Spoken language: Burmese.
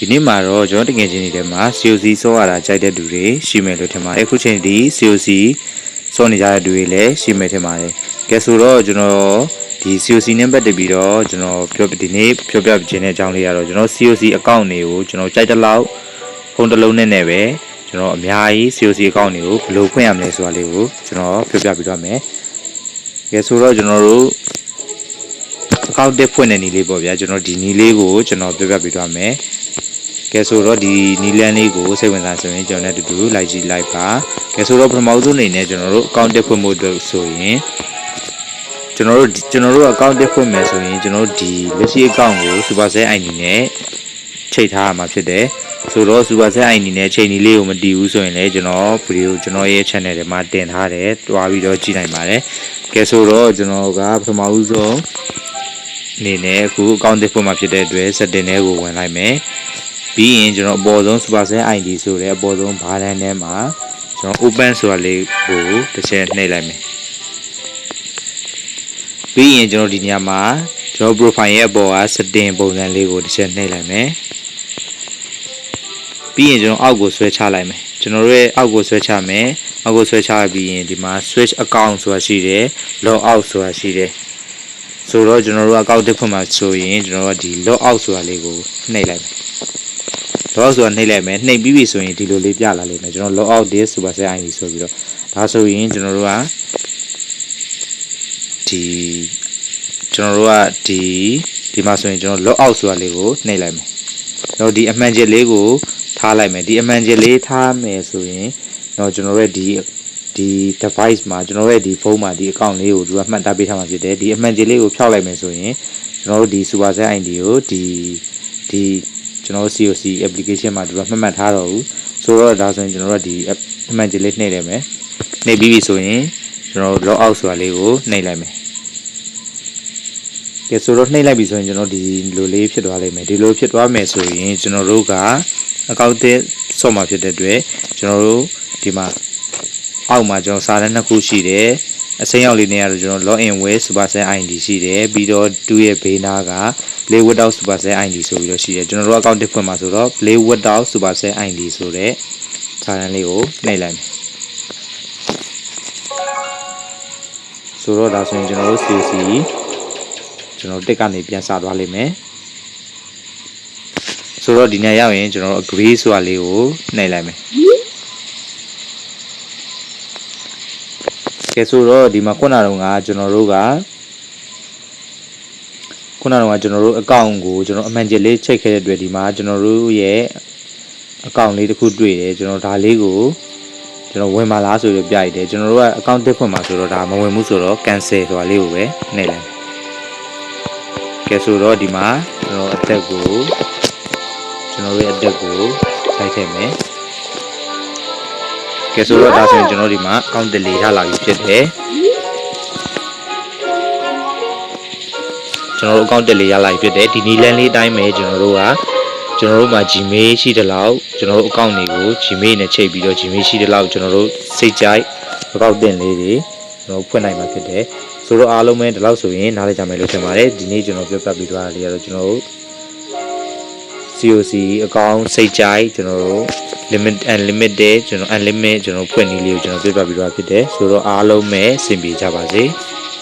ဒီနေ့မှာတော့ကျွန်တော်တကယ်ချင်းနေတဲ့မှာ COC စောရတာကြိုက်တဲ့လူတွေရှိမယ်လို့ထင်ပါတယ်အခုချိန်ဒီ COC စောနေကြတဲ့လူတွေလည်းရှိမယ်ထင်ပါတယ်ကဲဆိုတော့ကျွန်တော်ဒီ COC နဲ့ပတ်သက်ပြီးတော့ကျွန်တော်ပြောဒီနေ့ပြောပြခြင်းတဲ့အကြောင်းလေးကတော့ကျွန်တော် COC အကောင့်တွေကိုကျွန်တော်ကြိုက်တဲ့လောက်ဖုန်းတစ်လုံးနဲ့နဲ့ပဲကျွန်တော်အများကြီး COC အကောင့်တွေကိုဘယ်လိုဖွင့်ရမလဲဆိုတာလေးကိုကျွန်တော်ပြောပြပြီးတော့မယ်ကဲဆိုတော့ကျွန်တော်တို့အကောင့်တက်ဖွင့်တဲ့နီလေးပေါ့ဗျာကျွန်တော်ဒီနီလေးကိုကျွန်တော်ပြောပြပေးသွားမယ် ကဲဆိုတော့ဒီနီလန်းလေးကိုစိတ်ဝင်စားဆိုရင်ကျွန်တော်နဲ့အတူတူလိုက်ကြည့်လိုက်ပါကဲဆိုတော့ပထမဆုံးအနေနဲ့ကျွန်တော်တို့အကောင့်တက်ဖွင့်ဖို့အတွက်ဆိုရင်ကျွန်တော်တို့ကျွန်တော်တို့အကောင့်တက်ဖွင့်မယ်ဆိုရင်ကျွန်တော်တို့ဒီလက်ရှိအကောင့်ကို Supercell ID နဲ့ချိန်ထားရမှာဖြစ်တယ်ဆိုတော့ Supercell ID နဲ့ချိန်နီလေးကိုမတည်ဘူးဆိုရင်လည်းကျွန်တော်ဗီဒီယိုကျွန်တော်ရဲ့ channel ထဲမှာတင်ထားတယ်တွားပြီးတော့ကြည့်နိုင်ပါတယ်ကဲဆိုတော့ကျွန်တော်ကပထမဦးဆုံးအနေနဲ့အခု account တစ်ဖွင့်မှာဖြစ်တဲ့အတွက် setting တွေကိုဝင်လိုက်မယ် ပြီးရင်ကျွန်တော်အပေါ်ဆုံး supercell ID ဆိုတဲ့အပေါ်ဆုံးဘားတန်းထဲမှာကျွန်တော် open ဆိုတာလေးကိုတစ်ချက်နှိပ်လိုက်မယ်ပြီးရင်ကျွန်တော်ဒီနေရာမှာကျွန်တော် profile ရဲ့အပေါ်က setting ပုံစံလေးကိုတစ်ချက်နှိပ်လိုက်မယ်ပြီးရင်ကျွန်တော်အောက်ကိုဆွဲချလိုက်မယ်ကျွန်တော်တို့ရဲ့အောက်ကိုဆွဲချမယ်အောက်ကိုဆွဲချပြီးရင်ဒီမှာ switch account ဆိုတာရှိတယ် log out ဆိုတာရှိတယ်ဆိုတော့ကျွန်တော်တို့အကောက်တစ်ဖွင့်မှာဆိုရင်ကျွန်တော်တို့ကဒီ log out ဆိုတာလေးကိုနှိပ်လိုက်မယ် log out ဆိုတာနှိပ်လိုက်မယ်နှိပ်ပြီးပြီဆိုရင်ဒီလိုလေးပြလာလိမ့်မယ်ကျွန်တော် log out this supercell ID ဆိုပြီးတော့ဒါဆိုရင်ကျွန်တော်တို့ကဒီကျွန်တော်တို့ကဒီဒီမှာဆိုရင်ကျွန်တော် log out ဆိုတာလေးကိုနှိပ်လိုက်မယ်တော့ဒီအမှန်ချက်လေးကိုထားလိုက်မယ်ဒီအမှန်ချက်လေးထားမယ်ဆိုရင်တော့ကျွန်တော်တို့ဒီဒီ device မှာကျွန်တော်ရဲ့ဒီဖုန်းမှာဒီ account လေးကိုသူကမှတ်သားပေးထားမှာဖြစ်တယ်ဒီအမှန်ကြီးလေးကိုဖျောက်လိုက်မယ်ဆိုရင်ကျွန်တော်တို့ဒီ supercell ID ကိုဒီဒီ ကျွန်တော်တို့ COC application မှာသူကမှတ်မှတ်ထားတော့ဘူးဆိုတော့ဒါဆိုရင်ကျွန်တော်တို့ကဒီအမှန်ကြီးလေးနှိပ်လိုက်မယ်နှိပ်ပြီးပြီဆိုရင်ကျွန်တော်တို့ log out ဆိုတာလေးကိုနှိပ်လိုက်မယ်ကဲဆိုတော့နှိပ်လိုက်ပြီဆိုရင်ကျွန်တော်ဒီလိုလေးဖြစ်သွားလိမ့်မယ်ဒီလိုဖြစ်သွားမယ်ဆိုရင်ကျွန်တော်တို့ကအကောင့်တစ်ဆော့မှာဖြစ်တဲ့အတွက်ကျွန်တော်တို့ဒီမှာအောက်မှာကျွန်တော်စာတန်းနှစ်ခုရှိတယ် အစိမ်းရောက်လေးနေရာတော့ကျွန်တော် log in with supercell ID ရှိတယ်ပြီးတော့သူ့ရဲ့ဘေးနားက play without supercell ID ဆိုပြီးတော့ရှိတယ်ကျွန်တော်တို့ account တစ်ဖွင့်မှာဆိုတော့ play without supercell ID ဆိုတဲ့စာတန်းလေးကိုနှိပ်လိုက်မယ်ဆိုတော့ဒါဆိုရင်ကျွန်တော်တို့ CC ကျွန်တော်တက်ကနေပြန်စသွားလိမ့်မယ်ဆိုတော့ဒီနေ့ရောက်ရင်ကျွန်တော်တို့ agree ဆိုတာလေးကိုနှိပ်လိုက်မယ် ကဲဆိုတော့ဒီမှာခုနကတော့ကကျွန်တော်တို့ကခုနကတော့ကျွန်တော်တို့အကောင့်ကိုကျွန်တော်အမှန်ကျလေးချိန်ခဲ့တဲ့အတွက်ဒီမှာကျွန်တော်တို့ရဲ့အကောင့်လေးတစ်ခုတွေ့တယ်ကျွန်တော်ဒါလေးကိုကျွန်တော်ဝင်ပါလားဆိုပြီးပြရတယ်ကျွန်တော်တို့ကအကောင့်တစ်ဖွင့်မှာဆိုတော့ဒါမဝင်ဘူးဆိုတော့ cancel ဆိုတာလေးကိုပဲနှိပ်လိုက်ကဲဆိုတော့ဒီမှာကျွန်တော်အသက်ကိုကျွန်တော်ရဲ့အသက်ကိုထိုက်ထည့်မယ် ကဲဆိုတော့ဒါဆိုရင်ကျွန်တော်ဒီမှာအကောင့်တလေရလာပြီဖြစ်တယ်ကျွန်တော်တို့အကောင့်တလေရလာပြီဖြစ်တယ်ဒီနီလန်းလေးအတိုင်းပဲကျွန်တော်တို့ကကျွန်တော်တို့မှာ Gmail ရှိတဲ့လောက်ကျွန်တော်တို့အကောင့်တွေကို Gmail နဲ့ချိန်ပြီးတော့ Gmail ရှိတဲ့လောက်ကျွန်တော်တို့စိတ်ကြိုက်အကောင့်တင်လေးတွေကျွန်တော်ဖွင့်နိုင်မှာဖြစ်တယ်ဆိုတော့အားလုံးပဲဒီလောက်ဆိုရင်နားလည်ကြမယ်လို့ထင်ပါတယ်ဒီနေ့ကျွန်တော်ပြောပြပေးသွားတာလေးကတော့ကျွန်တော်တို့ COC အကောင့်စိတ်ကြိုက်ကျွန်တော်တို့ limit unlimited ကျွန်တော် unlimited ကျွန်တော်ဖွင့်နည်းလေးကိုကျွန်တော်ပြပြပြီးတော့ဖြစ်တယ်ဆိုတော့အားလုံးပဲအဆင်ပြေကြပါစေ။